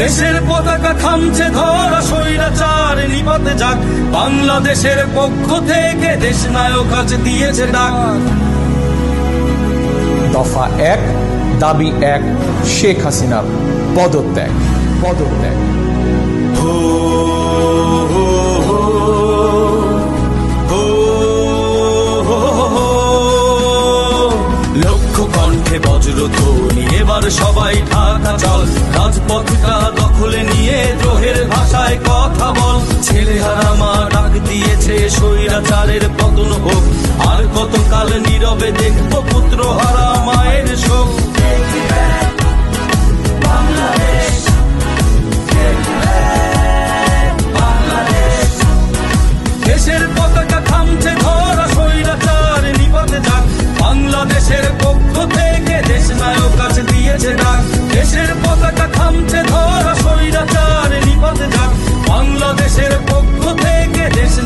দেশের পতাকা থামছে ধরা স্বৈরাচার নিপাতে যাক। বাংলাদেশের পক্ষ থেকে দেশ নায়ক আজ দিয়েছে ডাক। দফা এক দাবি এক শেখ হাসিনার পদত্যাগ পদত্যাগ। লক্ষ কণ্ঠে বজ্র ধ্বনি এবার সবাই রাজপথটা দখলে নিয়ে দ্রোহের ভাষায় কথা বল। ছেলে হারা মা ডাক দিয়েছে, স্বৈরাচারের পতন হোক। আর কতকাল নীরবে দেখব